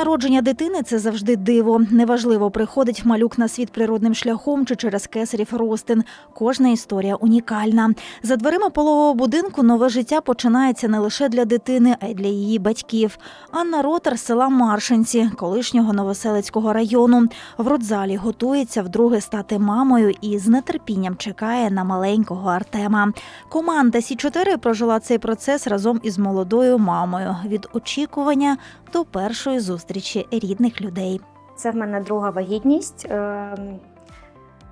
Народження дитини це завжди диво. Неважливо, приходить малюк на світ природним шляхом чи через кесарів ростин. Кожна історія унікальна. За дверима пологового будинку нове життя починається не лише для дитини, а й для її батьків. Анна Ротар з села Маршинці, колишнього Новоселицького району. В родзалі готується вдруге стати мамою і з нетерпінням чекає на маленького Артема. Команда Сі 4 прожила цей процес разом із молодою мамою від очікування до першої зустрічі рідних людей. Це в мене друга вагітність. Ем,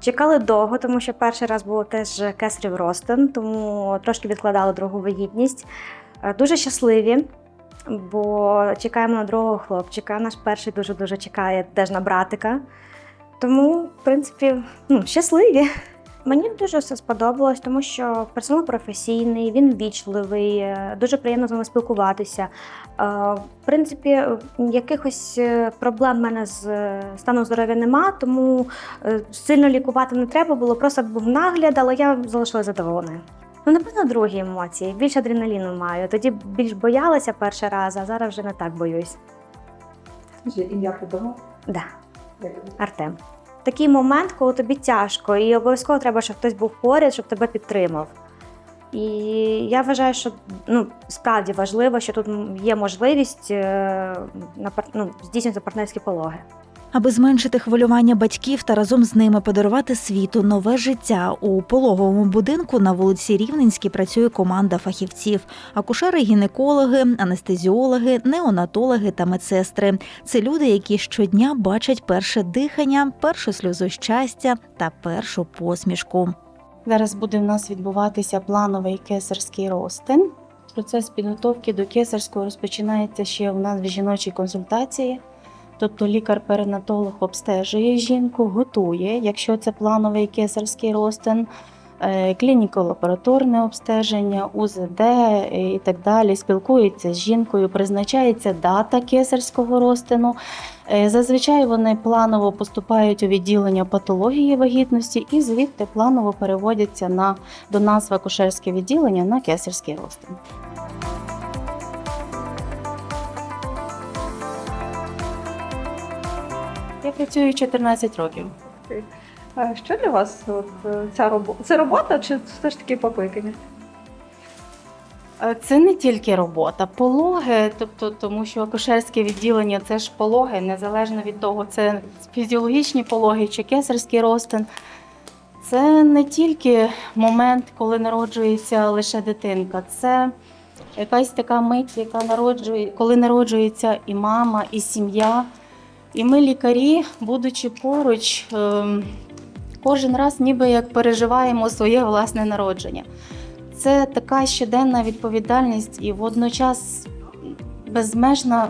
Чекали довго, тому що перший раз було теж кесарів ростин, тому трошки відкладали другу вагітність. Е, Дуже щасливі, бо чекаємо на другого хлопчика. Наш перший дуже-дуже чекає теж на братика. Тому, в принципі, ну, щасливі. Мені дуже все сподобалось, тому що персонал професійний, він ввічливий, е, дуже приємно з ними спілкуватися. Е, В принципі, якихось е, проблем в мене з станом здоров'я нема, тому сильно лікувати не треба було, просто був нагляд, але я залишилася задоволеною. Ну, напевно, другі емоції. Більше адреналіну маю. Тоді більш боялася перший раз, а зараз вже не так боюсь. Ім'я придумав? Да, Артем. Такий момент, коли тобі тяжко, і обов'язково треба, щоб хтось був поряд, щоб тебе підтримав. І я вважаю, що ну, справді важливо, що тут є можливість е, на ну, здійснювати партнерські пологи. Аби зменшити хвилювання батьків та разом з ними подарувати світу нове життя у пологовому будинку на вулиці Рівненській працює команда фахівців: акушери, гінекологи, анестезіологи, неонатологи та медсестри. Це люди, які щодня бачать перше дихання, першу сльозу щастя та першу посмішку. Зараз буде в нас відбуватися плановий кесарський ростин. Процес підготовки до кесарського розпочинається ще у нас в жіночій консультації. Тобто лікар-перинатолог обстежує жінку, готує, якщо це плановий кесарський ростин, е, клініко-лабораторне обстеження, УЗД і так далі. Спілкується з жінкою, призначається дата кесарського розтину. Е, Зазвичай вони планово поступають у відділення патології вагітності і звідти планово переводяться на, до нас в акушерське відділення на кесарський розтин. Працюю 14 років. А Що для вас от, е, ця робота? Це робота чи все ж таки покликання? Е, Це не тільки робота, пологи, тобто, тому що акушерське відділення це ж пологи, незалежно від того, це фізіологічні пологи чи кесарський розтин. Це не тільки момент, коли народжується лише дитинка, це якась така мить, яка народжує, коли народжується і мама, і сім'я. І ми, лікарі, будучи поруч, ем, кожен раз ніби як переживаємо своє власне народження. Це така щоденна відповідальність і водночас безмежна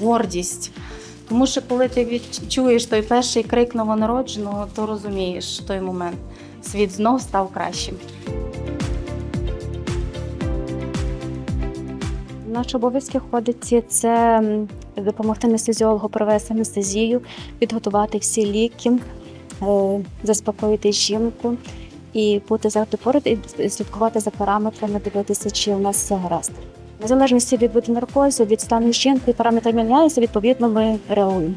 гордість. Тому що коли ти відчуєш той перший крик новонародженого, то розумієш той момент. Світ знов став кращим. Наші обов'язки входить це допомогти анестезіологу провести анестезію, підготувати всі ліки, е, заспокоїти жінку і бути завжди поруч і слідкувати за параметрами, дивитися, чи у нас все гаразд. В залежності від виду наркозу, від стану жінки, параметри міняються, відповідно, ми реагуємо.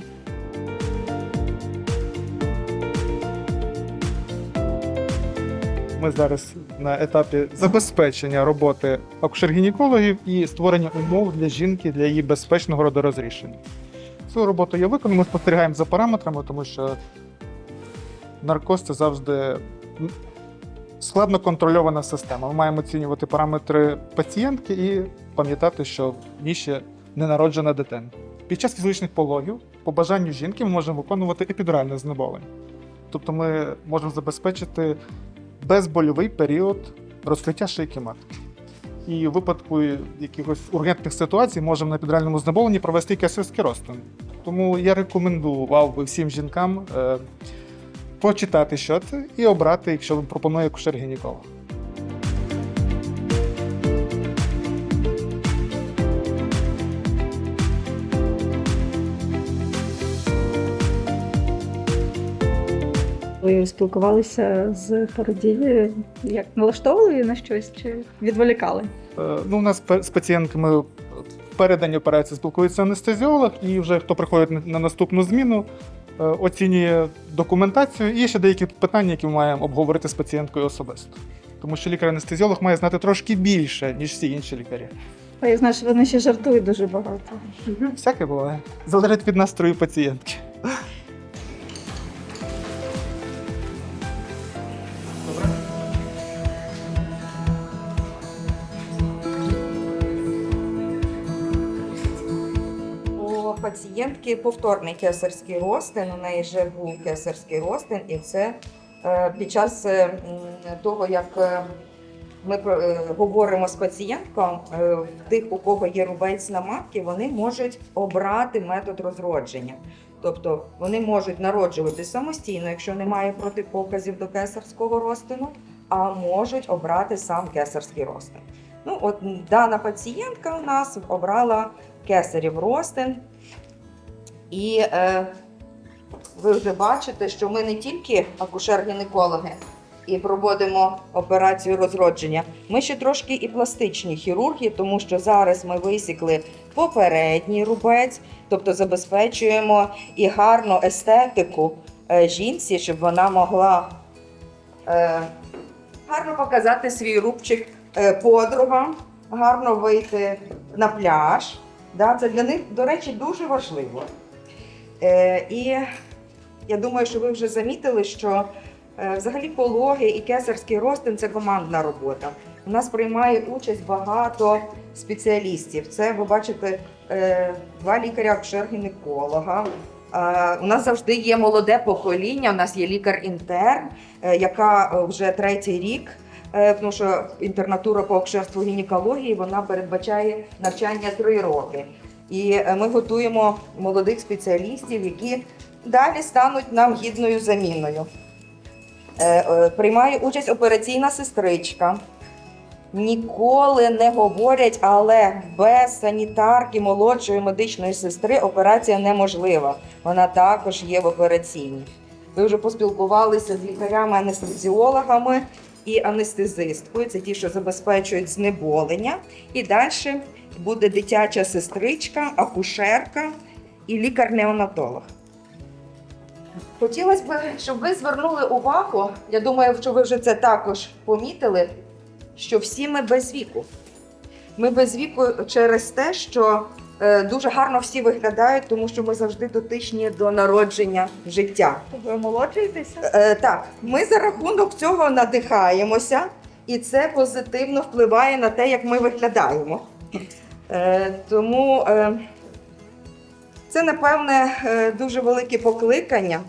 Ми зараз на етапі забезпечення роботи акушер-гінекологів і створення умов для жінки для її безпечного родорозрішення. Цю роботу я виконую, ми спостерігаємо за параметрами, тому що наркоз це завжди складно контрольована система. Ми маємо оцінювати параметри пацієнтки і пам'ятати, що в ній ще ненароджена дитина. Під час фізичних пологів, по бажанню жінки, ми можемо виконувати епідуральне знеболення. Тобто ми можемо забезпечити безбольовий період розкриття шийки матки. І у випадку якихось ургентних ситуацій можемо на підральному знеболенні провести кесарський розтин. Тому я рекомендував би всім жінкам е, почитати, що це, і обрати, якщо вам пропонує акушер-гінеколог. Ви спілкувалися з породіллю, як налаштовували її на щось чи відволікали? Е, Ну, у нас з пацієнтками перед день операції спілкується анестезіолог, і вже хто приходить на- на наступну зміну, е, оцінює документацію і є ще деякі питання, які ми маємо обговорити з пацієнткою особисто. Тому що лікар-анестезіолог має знати трошки більше, ніж всі інші лікарі. А я знаю, що вони ще жартують дуже багато. Всяке буває. Залежить від настрою пацієнтки. Пацієнтки повторний кесарський розтин, у неї вже був кесарський розтин, і це е, під час е, того, як е, ми говоримо з пацієнтком, в тих, у кого є рубець на матці, вони можуть обрати метод розродження. Тобто вони можуть народжувати самостійно, якщо немає протипоказів до кесарського розтину, а можуть обрати сам кесарський розтин. Ну, от дана пацієнтка у нас обрала кесарів ростин. І е, ви вже бачите, що ми не тільки акушер-гінекологи і проводимо операцію розродження, ми ще трошки і пластичні хірурги, тому що зараз ми висікли попередній рубець, тобто забезпечуємо і гарну естетику е, жінці, щоб вона могла е, гарно показати свій рубчик е, подругам, гарно вийти на пляж. Да, це для них, до речі, дуже важливо. Е, і я думаю, що ви вже замітили, що е, взагалі пологи і кесарський розтин це командна робота. У нас приймає участь багато спеціалістів. Це ви бачите е, два лікаря акушер-гінеколога. У нас завжди є молоде покоління. У нас є лікар-інтерн, яка вже третій рік тому що інтернатура по акушерству гінекології вона передбачає навчання три роки. І е, ми готуємо молодих спеціалістів, які далі стануть нам гідною заміною. Е, е, Приймає участь операційна сестричка. Ніколи не говорять, але без санітарки молодшої медичної сестри операція неможлива. Вона також є в операційній. Ви вже поспілкувалися з лікарями-анестезіологами і анестезисткою. Це ті, що забезпечують знеболення. І далі буде дитяча сестричка, акушерка і лікар-неонатолог. Хотілося б, щоб ви звернули увагу. Я думаю, що ви вже це також помітили, що всі ми без віку. Ми без віку через те, що е, дуже гарно всі виглядають, тому що ми завжди дотичні до народження життя. Ви омолоджуєтеся? Е, так, ми за рахунок цього надихаємося, і це позитивно впливає на те, як ми виглядаємо. Е, тому е, це, напевне, е, дуже велике покликання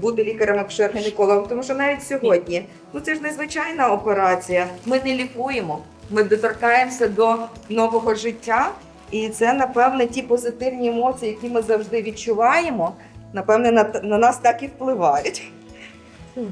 бути лікарем акушер гінекологом тому що навіть сьогодні ну це ж незвичайна операція. Ми не лікуємо, ми доторкаємося до нового життя. І це, напевне, ті позитивні емоції, які ми завжди відчуваємо, напевне, на, на нас так і впливають.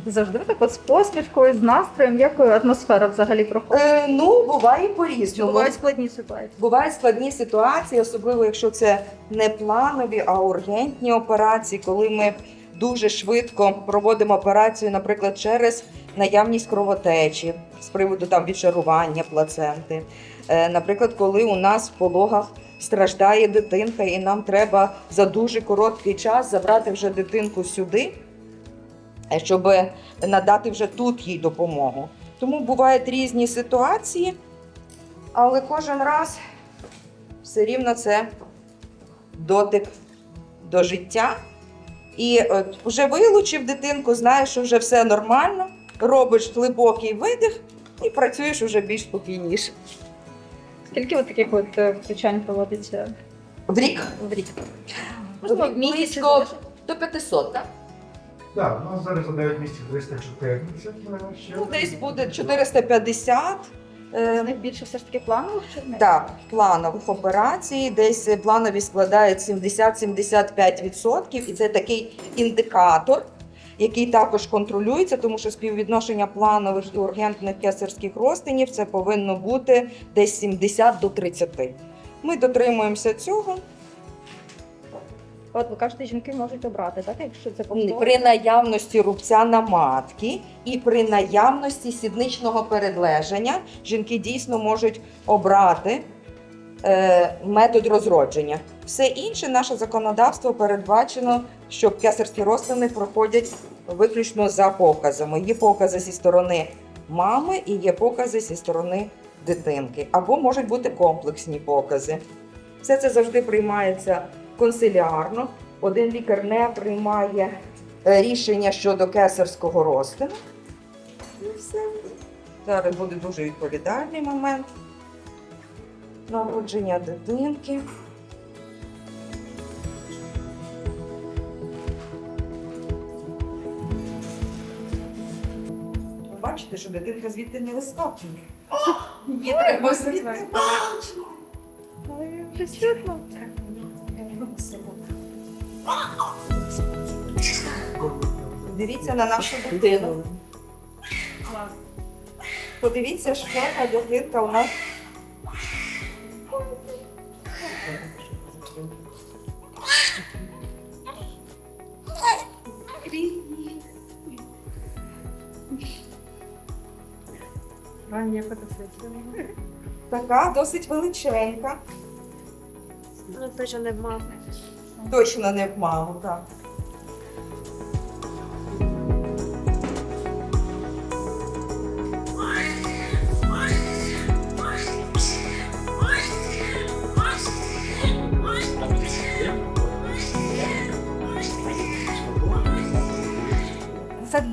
Завжди так от з посмішкою, з настроєм, як атмосфера взагалі проходить. Е, ну, буває по-різному. Бувають складні ситуації. Бувають складні ситуації, особливо якщо це не планові, а ургентні операції, коли ми дуже швидко проводимо операцію, наприклад, через наявність кровотечі з приводу там відшарування плаценти. Е, Наприклад, коли у нас в пологах страждає дитинка, і нам треба за дуже короткий час забрати вже дитинку сюди, щоб надати вже тут їй допомогу. Тому бувають різні ситуації, але кожен раз все рівно це дотик до життя. І от вже вилучив дитинку, знаєш, що вже все нормально, робиш глибокий видих і працюєш уже більш спокійніше. Скільки от таких от е, втручань проводиться В рік в рік? Можливо, близько до 500, так? Так, у нас зараз за 9 місяців 314, е, ще Ну, десь буде 450. Е, З них більше все ж таки планових чи не? Так, планових операцій, десь планові складають 70-75%, і це такий індикатор, який також контролюється, тому що співвідношення планових і ургентних кесарських розтинів це повинно бути десь 70 до 30. Ми дотримуємося цього От ви кажете, жінки можуть обрати, так? Якщо це повторно? при наявності рубця на матки і при наявності сідничного передлеження жінки дійсно можуть обрати е, метод розродження. Все інше наше законодавство передбачено, що кесарські розтини проходять виключно за показами. Є покази зі сторони мами і є покази зі сторони дитинки, або можуть бути комплексні покази. Все це завжди приймається консиліарно. Один лікар не приймає е, рішення щодо кесарського розтину. І все. Зараз буде дуже відповідальний момент народження дитинки. Бачите, що дитинка звідти не вискакує. Її треба звідти. Дивіться на нашу дитину. Подивіться, що та дитинка у нас. Така досить величенька. Точно не в маму. Точно не в маму, так.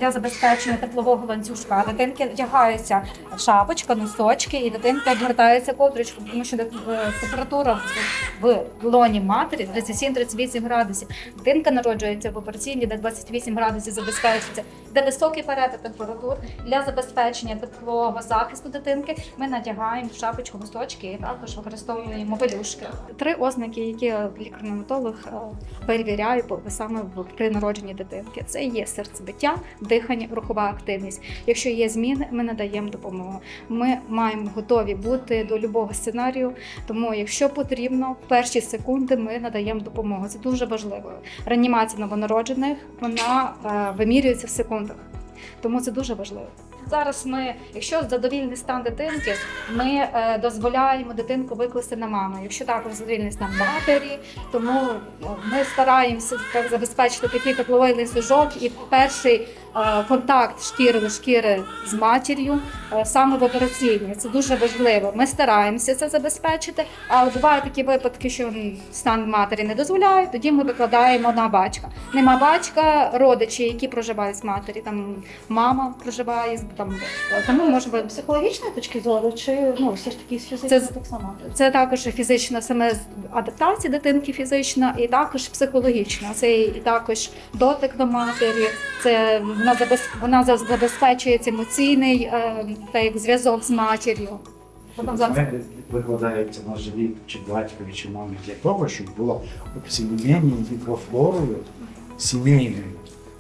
Для забезпечення теплового ланцюжка. Дитинки вдягається шапочка, носочки, і дитинка обгортається ковдрочку, тому що е, температура в лоні матері 37-38 градусів. Дитинка народжується в операційній, де 28 градусів забезпечується. Де високий перетин температур для забезпечення теплового захисту дитинки. Ми надягаємо шапочку, носочки і також використовуємо пелюшки. Три ознаки, які лікар-невматолог е, перевіряє саме при народженні дитинки. Це є серцебиття, дихання, рухова активність. Якщо є зміни, ми надаємо допомогу. Ми маємо готові бути до любого сценарію. Тому, якщо потрібно, в перші секунди ми надаємо допомогу. Це дуже важливо. Реанімація новонароджених вона е, вимірюється в секундах. Тому це дуже важливо. Зараз ми, якщо задовільний стан дитинки, ми е, дозволяємо дитинку викласти на маму. Якщо також задовільний стан матері, тому е, ми стараємося так забезпечити такий тепловий ланцюжок і перший контакт шкіри до шкіри з матір'ю е, саме в операційній. Це дуже важливо. Ми стараємося це забезпечити, але бувають такі випадки, що стан матері не дозволяє, тоді ми викладаємо на батька. Нема батька, родичі, які проживають з матері, там мама проживає з- там. Тому може бути Психологічної точки зору, чи ну все ж таки з Це- так само? це також фізична саме адаптація дитинки фізична, і також психологічна. Це і також дотик до матері. Це вона вона за- забезпечує емоційний е, так, як зв'язок з матір'ю. Вона за- викладається на живіт чи батькові, чи мамі для того, щоб було обсімінення мікрофлорою сімейною.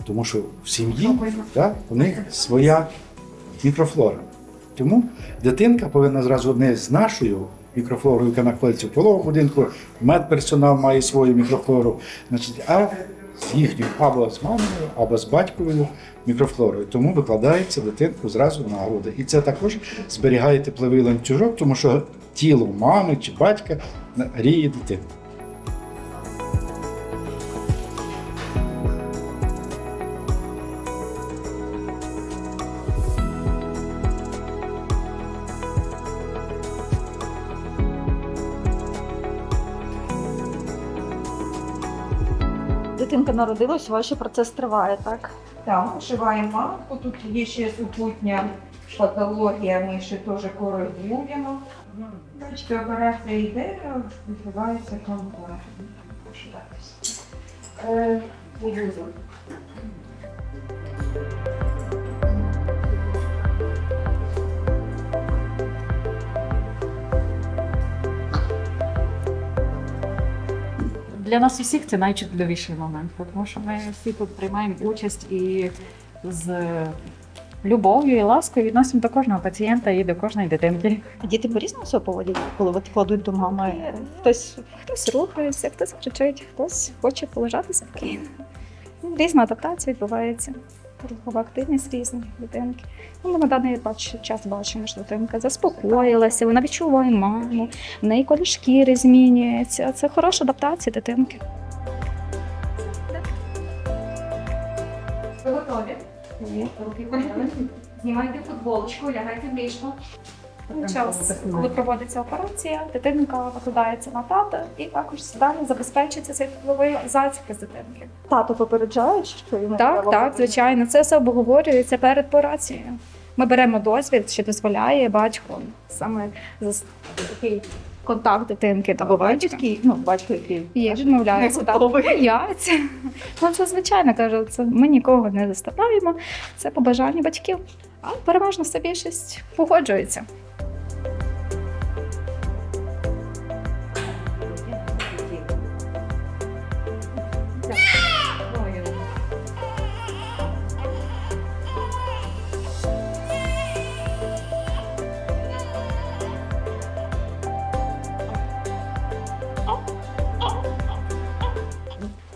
Тому що в сім'ї так, у них своя мікрофлора. Тому дитинка повинна зразу не з нашою мікрофлорою, яка знаходиться в пологовому будинку, медперсонал має свою мікрофлору, значить, а з їхньою або з мамою, або з батьковою мікрофлорою. Тому викладається дитинку зразу на груди. І це також зберігає тепловий ланцюжок, тому що тіло мами чи батька гріє дитину. Дитинка народилась, ваш процес триває, так? Так, вшиваємо матку. Тут є ще супутня патологія, ми ще теж коригуємо. Бачите, операція йде, відбувається контакт. Е, Для нас усіх це найчутливіший момент, тому що ми всі тут приймаємо участь і з любов'ю і ласкою відносимо до кожного пацієнта і до кожної дитинки. Діти по-різному себе поводять, коли от кладуть до мами. Хтось Хтось рухається, хтось кричить, хтось хоче полежати спокійно. Ну, Різна адаптація відбувається. Рухова активність різних дитинки. Ну, ми на даний час бачимо, що дитинка заспокоїлася, вона відчуває маму, в неї колір шкіри змінюється. Це хороша адаптація дитинки. Ви готові? Руки подали. Знімайте футболочку, лягайте в ліжко. Час, коли проводиться операція, дитинка викладається на тата і також далі забезпечується цей тепловий зацік з дитинки. Тато попереджають, що йому Так, так, звичайно, це все обговорюється перед операцією. Ми беремо дозвіл, що дозволяє батько саме за такий контакт дитинки та батька. ну, батько який. Є, так, готовий. Ну, це звичайно кажу, це ми нікого не заставляємо, це побажання батьків. А переважно вся більшість погоджується.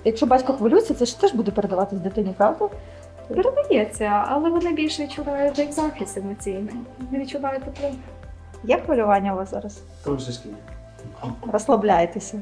Якщо батько хвилюється, це ж теж буде передаватись дитині, правда? Передається, але вони більше відчувають як захист емоційний. Не відчувають тепло. Є хвилювання у вас зараз? Трошечки. Розслабляйтеся.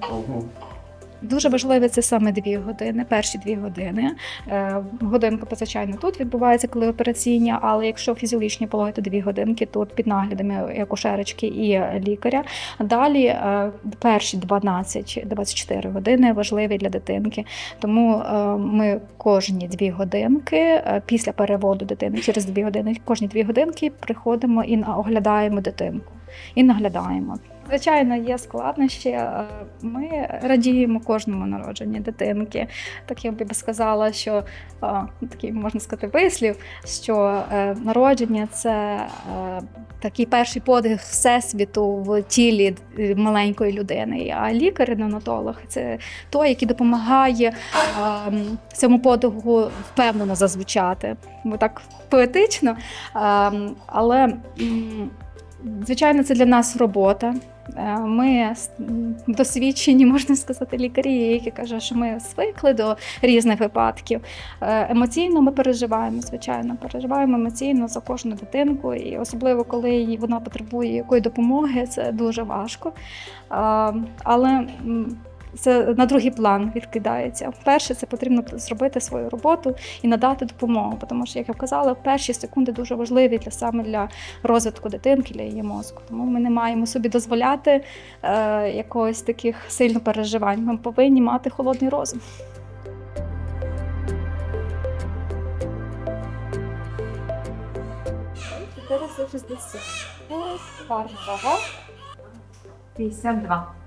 Дуже важливе це саме дві години, перші дві години. Е, Годинка звичайно тут відбувається, коли операційні, але якщо фізіологічні пологи, то дві годинки тут під наглядами акушерочки і лікаря. Далі е, перші 12-24 години важливі для дитинки. Тому е, ми кожні дві годинки після переводу дитини через дві години, кожні дві годинки приходимо і оглядаємо дитинку. І наглядаємо. Звичайно, є складнощі. Е, Ми радіємо кожному народженні дитинки. Так я би сказала, що е, такий можна сказати вислів, що е, народження це такий перший подих всесвіту в тілі маленької людини. А лікар-неонатолог це той, який допомагає е, цьому подиху впевнено зазвучати. Бо так поетично. Е, Але звичайно, це для нас робота. Е, Ми досвідчені, можна сказати, лікарі, які кажуть, що ми звикли до різних випадків. Е, Емоційно ми переживаємо, звичайно, переживаємо емоційно за кожну дитинку, і особливо коли вона потребує якої допомоги, це дуже важко. Е, Але це на другий план відкидається. Перше, це потрібно зробити свою роботу і надати допомогу, тому що, як я казала, перші секунди дуже важливі для саме для розвитку дитинки, для її мозку. Тому ми не маємо собі дозволяти е, якогось таких сильно переживань. Ми повинні мати холодний розум. Гарна вага. 52.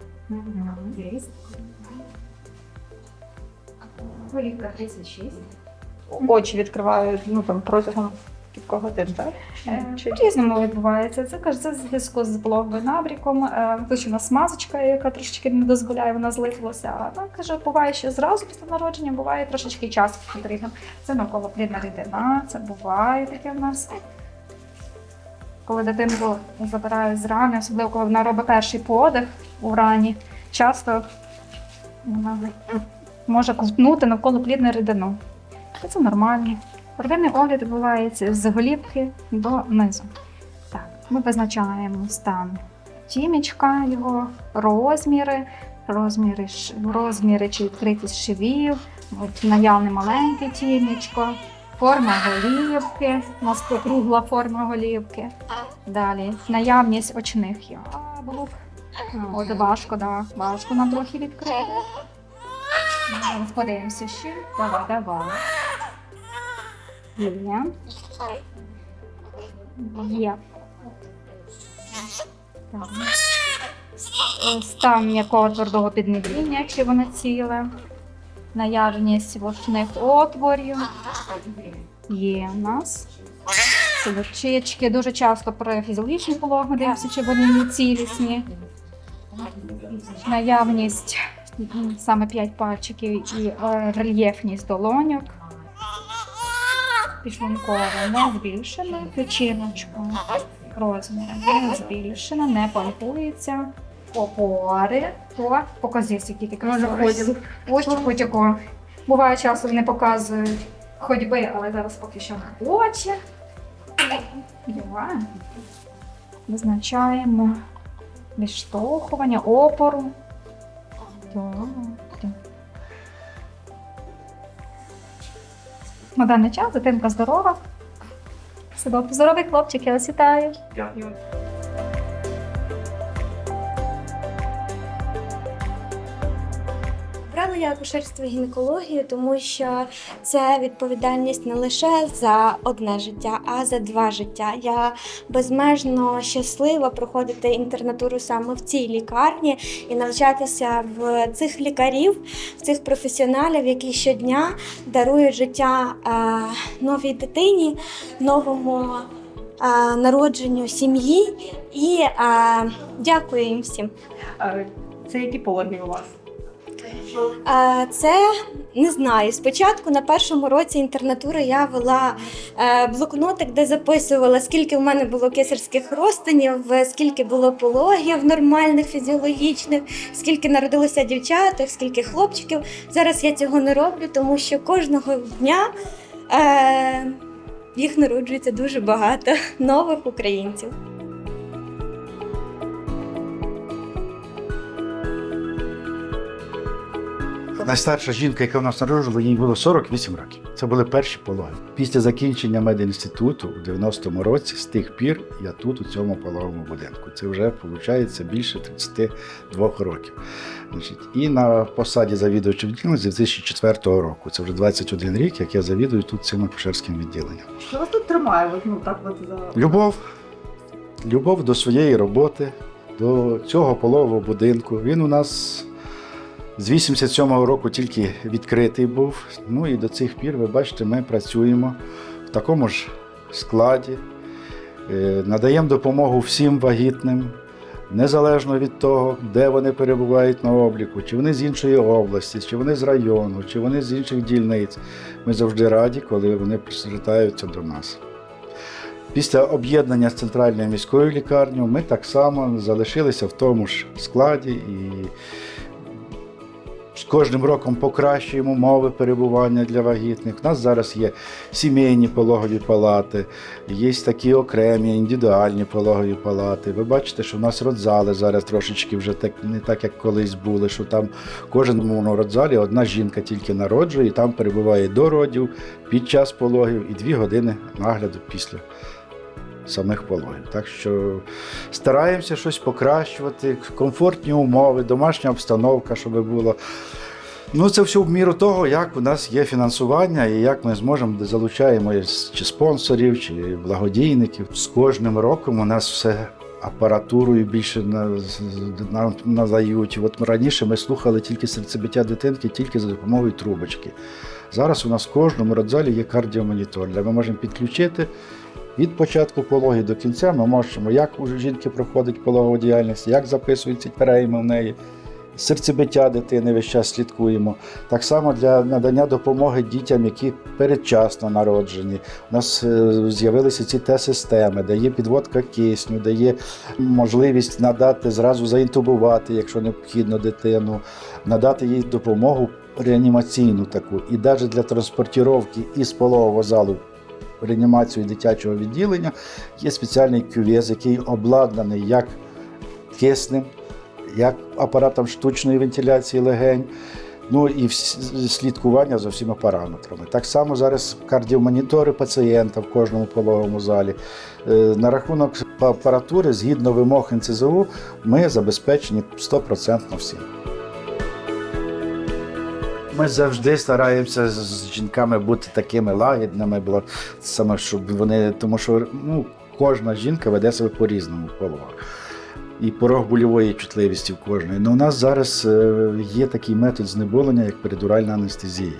Голівка 36. Очі відкривають ну, там, протягом кількох годин, так? Е, Чи- По-різному відбувається. Це каже, це в зв'язку з блоговим набріком. Е, Включена смазочка, яка трошечки не дозволяє, вона злиплася. А вона каже, буває ще зразу після народження, буває трошечки час потрібен. Це навколоплідна рідина, це буває таке в нас. Коли дитинку забирають з рани, особливо коли вона робить перший подих у рані, часто вона може ковтнути навколо плідну рідину. Це нормально. Первинний огляд відбувається з голівки до низу. Так, ми визначаємо стан тімічка, його розміри, розміри, розміри чи відкритість шивів, от наявне маленьке тімічко, форма голівки, у нас кругла форма голівки. Далі наявність очних яблук. От важко, да, важко нам трохи відкрити. Подивимося ще. Давай, давай. Є. Є. Так. Стан м'якого твердого піднебіння, чи воно ціле. Наявність вушних отворів. Є у нас. Соловчички. Дуже часто при фізіологічній пологі дивимося, чи вони цілісні. Наявність саме 5 пальчиків і е, рельєфність долоньок. Підшлунково не збільшено, печіночку розміру не збільшено, не пальпується. Опори, то показівся тільки може ходили. Ось потяку. Буває часу вони показують ходьби, але зараз поки що не хоче. Визначаємо відштовхування, опору. На даний час дитинка здорова. Здоровий хлопчик, я вас вітаю. Обрала я акушерство гінекологію, тому що це відповідальність не лише за одне життя, а за два життя. Я безмежно щаслива проходити інтернатуру саме в цій лікарні і навчатися в цих лікарів, в цих професіоналів, які щодня дарують життя е, новій дитині, новому е, народженню сім'ї. І е, дякую їм всім. Це які пологи у вас? Це не знаю. Спочатку на першому році інтернатури я вела е, блокнотик, де записувала, скільки в мене було кесарських розтинів, скільки було пологів нормальних, фізіологічних, скільки народилося дівчаток, скільки хлопчиків. Зараз я цього не роблю, тому що кожного дня е, їх народжується дуже багато нових українців. Найстарша жінка, яка в нас народжувала, їй було 48 років. Це були перші пологи. Після закінчення медінституту у 90-му році, з тих пір я тут, у цьому пологовому будинку. Це вже виходить більше 32 років. І на посаді завідувача відділення з 2004 року. Це вже 21 рік, як я завідую тут цим акушерським відділенням. Що вас тут тримає? Ну, так от за... Любов. Любов до своєї роботи, до цього пологового будинку. Він у нас з 87-го року тільки відкритий був. Ну і до цих пір, ви бачите, ми працюємо в такому ж складі, Е, надаємо допомогу всім вагітним, незалежно від того, де вони перебувають на обліку, чи вони з іншої області, чи вони з району, чи вони з інших дільниць. Ми завжди раді, коли вони звертаються до нас. Після об'єднання з центральною міською лікарнею ми так само залишилися в тому ж складі і з кожним роком покращуємо умови перебування для вагітних. У нас зараз є сімейні пологові палати, є такі окремі індивідуальні пологові палати. Ви бачите, що в нас родзали зараз трошечки вже так не так, як колись були, що там кожен родзалі одна жінка тільки народжує, і там перебуває до родів, під час пологів і дві години нагляду після самих пологів. Так що стараємося щось покращувати, комфортні умови, домашня обстановка, щоб було. Ну, це все в міру того, як у нас є фінансування і як ми зможемо залучаємо чи спонсорів, чи благодійників. З кожним роком у нас все апаратурою більше нам надають. От раніше ми слухали тільки серцебиття дитинки, тільки за допомогою трубочки. Зараз у нас в кожному родзалі є кардіомонітор, де ми можемо підключити від початку пологи до кінця. Ми можемо, як у жінки проходить пологова діяльність, як записуються перейми в неї. Серцебиття дитини весь час слідкуємо. Так само для надання допомоги дітям, які передчасно народжені. У нас е, з'явилися ці те-системи, де є підводка кисню, де є можливість надати зразу заінтубувати, якщо необхідно дитину, надати їй допомогу реанімаційну таку. І навіть для транспортування із пологового залу реанімацію дитячого відділення є спеціальний кювез, який обладнаний як киснем, як апаратом штучної вентиляції легень. Ну і слідкування за всіма параметрами. Так само зараз кардіомонітори пацієнта в кожному пологовому залі. Е, На рахунок апаратури, згідно вимог НЦЗУ, ми забезпечені 100% всім. Ми завжди стараємося з- жінками бути такими лагідними, бо саме щоб вони, тому що ну, кожна жінка веде себе по-різному пологах. І порог больової чутливості в кожної. Ну, у нас зараз е, є такий метод знеболення, як передуральна анестезія.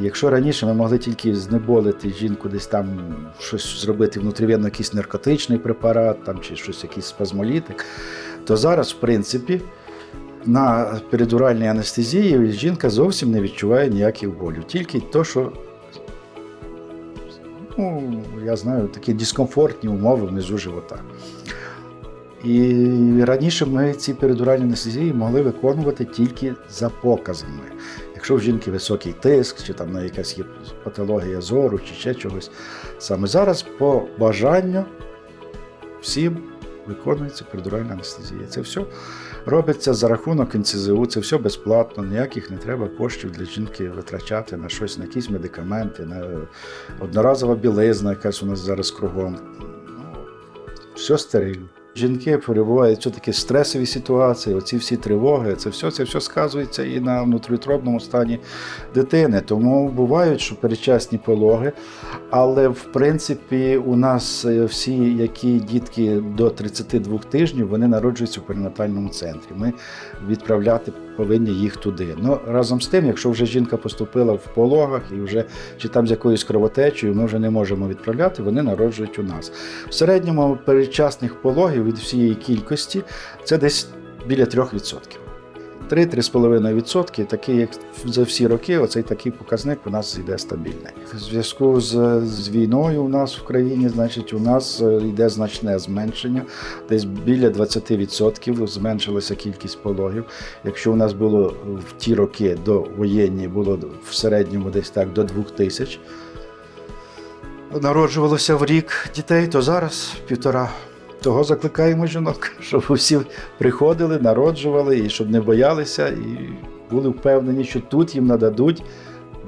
І якщо раніше ми могли тільки знеболити жінку, десь там щось зробити внутрівенно якийсь наркотичний препарат там, чи щось, якийсь спазмолітик, то зараз, в принципі, на передуральній анестезії жінка зовсім не відчуває ніяких болю. Тільки то, що ну, я знаю, такі дискомфортні умови внизу живота. І раніше ми ці передуральні анестезії могли виконувати тільки за показами. Якщо в жінки високий тиск, чи там на якась є патологія зору, чи ще чогось. Саме зараз по бажанню всім виконується передуральна анестезія. Це все робиться за рахунок НЦЗУ, це все безплатно, ніяких не треба коштів для жінки витрачати на щось, на якісь медикаменти, на одноразова білизна, якась у нас зараз кругом. Ну, все стерильно. Жінки перебувають в цю такі стресові ситуації, оці всі тривоги, це все, це все сказується і на внутрітробному стані дитини. Тому бувають, що передчасні пологи, але в принципі у нас е, всі, які дітки до 32 тижнів, вони народжуються в перинатальному центрі. Ми відправляти повинні їх туди. Ну разом з тим, якщо вже жінка поступила в пологах і вже чи там з якоюсь кровотечею, ми вже не можемо відправляти, вони народжують у нас. В середньому передчасних пологів від всієї кількості це десь біля 3%. 3-3,5% такий, як за всі роки, оцей такий показник у нас йде стабільний. В зв'язку з, з війною у нас в країні, значить, у нас е, йде значне зменшення, десь біля 20% зменшилася кількість пологів. Якщо у нас було в ті роки до воєнні було в середньому десь так до 2 тисяч народжувалося в рік дітей, то зараз півтора. Того закликаємо жінок, щоб усі приходили, народжували і щоб не боялися, і були впевнені, що тут їм нададуть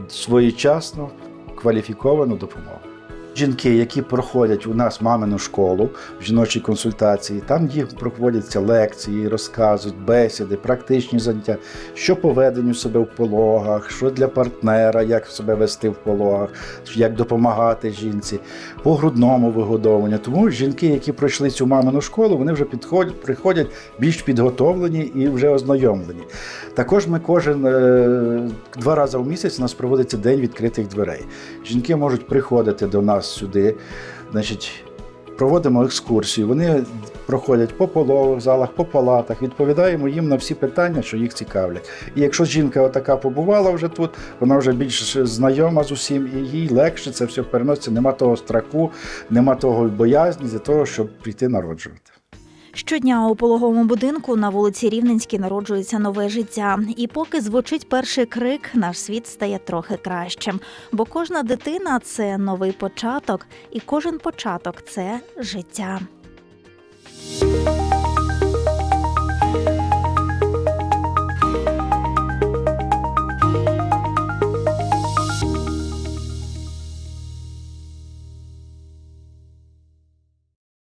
своєчасну кваліфіковану допомогу. Жінки, які проходять у нас мамину школу в жіночій консультації, там їм проводяться лекції, розказують, бесіди, практичні заняття, що по веденню себе в пологах, що для партнера, як себе вести в пологах, як допомагати жінці, по грудному вигодовуванню. Тому жінки, які пройшли цю мамину школу, вони вже підходять, приходять більш підготовлені і вже ознайомлені. Також ми кожен е, два рази в місяць у нас проводиться день відкритих дверей. Жінки можуть приходити до нас сюди, значить. Проводимо екскурсію. Вони проходять по пологових залах, по палатах, відповідаємо їм на всі питання, що їх цікавлять. І якщо жінка отака побувала вже тут, вона вже більш знайома з усім, і їй легше це все переноситься. Нема того страху, нема того боязні для того, щоб прийти народжувати. Щодня у пологовому будинку на вулиці Рівненській народжується нове життя. І поки звучить перший крик, наш світ стає трохи кращим. Бо кожна дитина це новий початок, і кожен початок це життя.